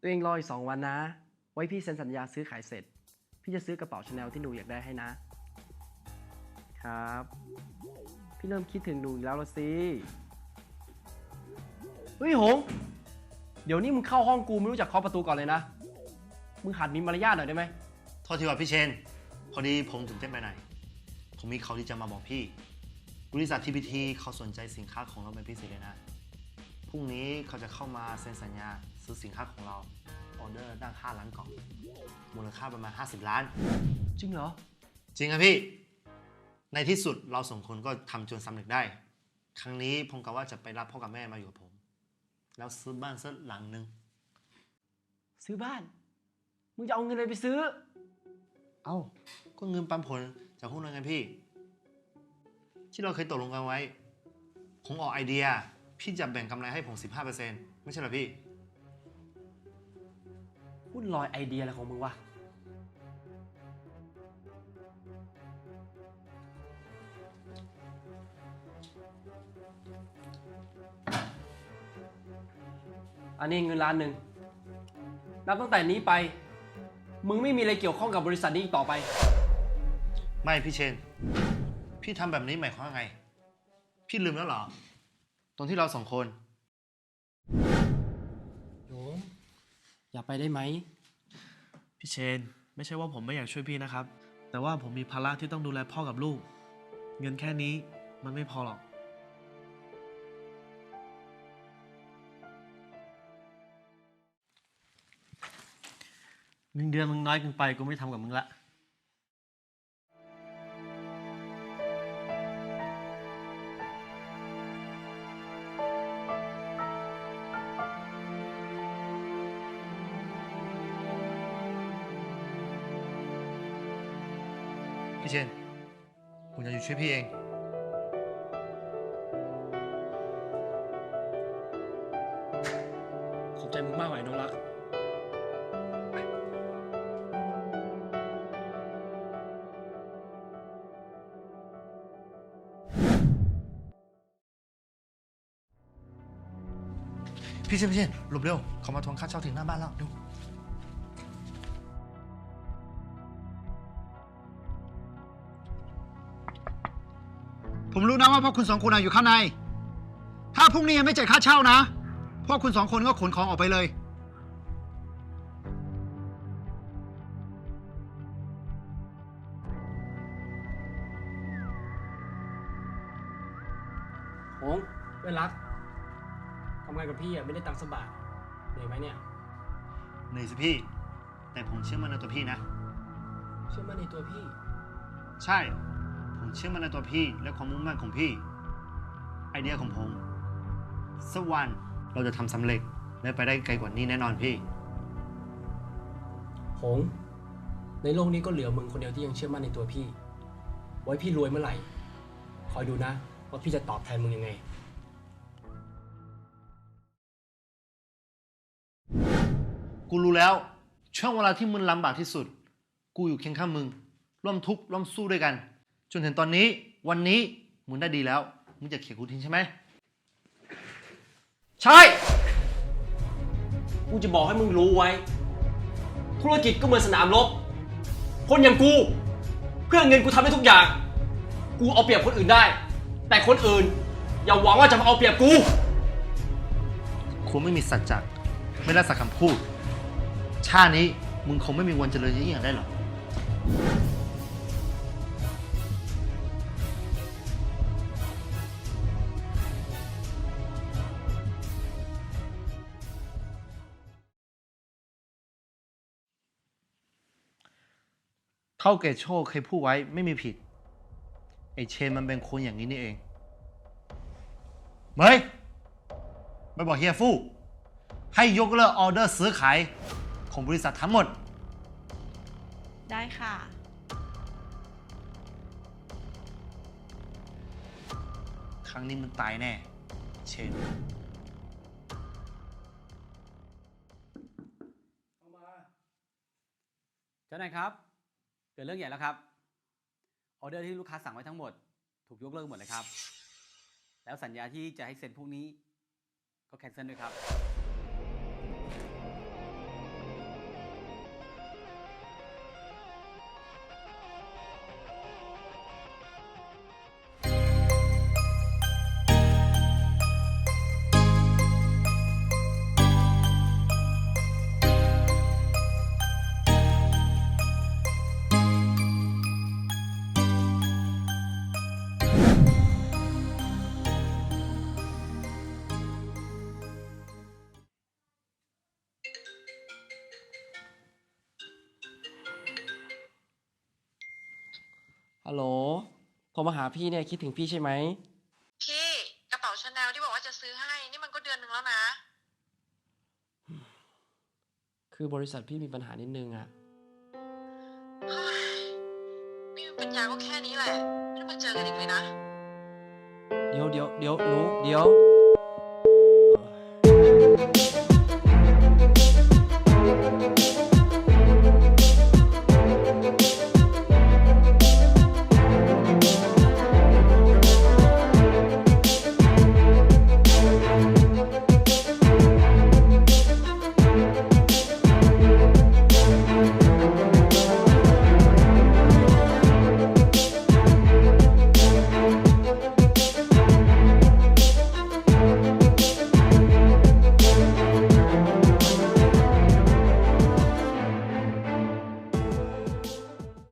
ตัวเองรออีกสองวันนะ ไว้พี่เซ็นสัญญาซื้อขายเสร็จ พี่จะซื้อกระเป๋าชาแนลที่หนูอยากได้ให้นะ ครับ พี่เริ่มคิดถึงหนูอีกแล้วละสิ เฮ้ยหง เดี๋ยวนี้มึงเข้าห้องกูไม่รู้จักเคาะประตูก่อนเลยนะ มึงหัดมีมารยาทหน่อยได้ไหมโทษทีว่าพี่เชน พอดีผมตื่นเต้นไปหน่อย ผมมีเขาวที่จะมาบอกพี่ บริษัททีพีทีเขาสนใจสินค้าของเราเป็นพิเศษเลยนะ รุ่งนี้เขาจะเข้ามาเซ็นสัญญาซื้อสินค้าของเราออเดอร์ด้าน5ล้านกล่อง มูลค่าประมาณ 50 ล้าน จริงเหรอ จริงครับพี่ ในที่สุดเราสองคนก็ทำจนสำเร็จได้ ครั้งนี้ผมกะว่าจะไปรับพ่อกับแม่มาอยู่กับผม แล้วซื้อบ้านสักหลังหนึ่งซื้อบ้าน มึงจะเอาเงินอะไรไปซื้อ เอ้า ก็เงินปันผลจากหุ้นนั่นไงพี่ ที่เราเคยตกลงกันไว้ ผมออกไอเดีย พี่จะแบ่งกำไรให้ผม 15%ไม่ใช่เหรอพี่หุ้นลอยไอเดียอะไรของมึงวะ อันนี้เงินล้านหนึ่ง นับตั้งแต่นี้ไป มึงไม่มีอะไรเกี่ยวข้องกับบริษัทนี้อีกต่อไป ไม่พี่เชน พี่ทำแบบนี้หมายความว่าไง พี่ลืมแล้วเหรอ ตรงที่เราสองคน โยมอย่าไปได้ไหม พี่เชน ไม่ใช่ว่าผมไม่อยากช่วยพี่นะครับ แต่ว่าผมมีภาระที่ต้องดูแลพ่อกับลูก เงินแค่นี้มันไม่พอหรอก เงินเดือนมึงน้อยเกินไปกูไม่ทำกับมึงละ พี่เชนผมจะอยู่ช่วยพี่เอง ขอบใจมึงมากไหวน้องรัก พี่เชนพี่เชนหลบเร็วเขามาทวงค่าเช่าถึงหน้าบ้านแล้วเร็ว ผมรู้นะว่าพวกคุณสองคนอะอยู่ข้างใน ถ้าพรุ่งนี้ยังไม่จ่ายค่าเช่านะ พวกคุณสองคนก็ขนของออกไปเลย โหงเพื่อนรักทำงานกับพี่อะไม่ได้ตังค์สกบาทเหนื่อยไหมเนี่ย เหนื่อยสิพี่ แต่ผมเชื่อมั่นในตัวพี่นะ เชื่อมั่นในตัวพี่ ใช่ ผมเชื่อมั่นในตัวพี่และความมุ่งมั่นของพี่ ไอเดียของผมสักวันเราจะทำสำเร็จและไปได้ไกลกว่านี้แน่นอนพี่ หง ในโลกนี้ก็เหลือมึงคนเดียวที่ยังเชื่อมั่นในตัวพี่ ไว้พี่รวยเมื่อไหร่ คอยดูนะ ว่าพี่จะตอบแทนมึงยังไง กูรู้แล้ว ช่วงเวลาที่มึงลำบากที่สุด กูอยู่เคียงข้างมึง ร่วมทุกข์ร่วมสู้ด้วยกัน จนถึงตอนนี้วันนี้มึงได้ดีแล้วมึงจะเขียนกูทิ้งใช่ไหมใช่ กูจะบอกให้มึงรู้ไว้ ธุรกิจก็เหมือนสนามรบ คนอย่างกู เพื่อเงินกูทำได้ทุกอย่าง กูเอาเปรียบคนอื่นได้ แต่คนอื่น อย่าหวังว่าจะมาเอาเปรียบกู คุณไม่มีสัจจะไม่รักษาคำพูด ชาตินี้มึงคงไม่มีวันเจริญยิ่งอย่างได้หรอก เท่าแก่โชคเคยพูดไว้ไม่มีผิดไอเชนมันเป็นคนอย่างนี้นี่เองเมยไปบอกเฮียฟู่ให้ยกเลิกออเดอร์ซื้อขายของบริษัททั้งหมด ได้ค่ะ ครั้งนี้มันตายแน่ เชน เจ้านายครับ เกิดเรื่องใหญ่แล้วครับออเดอร์ที่ลูกค้าสั่งไว้ทั้งหมด ถูกยกเลิกหมดเลยครับ แล้วสัญญาที่จะให้เซ็นพวกนี้ก็แคนเซิลด้วยครับ ฮัลโหลโทรมาหาพี่เนี่ยคิดถึงพี่ใช่ไหม พี่กระเป๋าชาแนลที่บอกว่าจะซื้อให้ นี่มันก็เดือนหนึ่งแล้วนะ คือบริษัทพี่มีปัญหานิดนึงอะเม่มีปัญญาก็แค่นี้แหละ ไม่ต้องมาเจอกันอีกเลยนะ เดี๋ยวเดี๋ยวเดี๋ยวหนูเดี๋ยว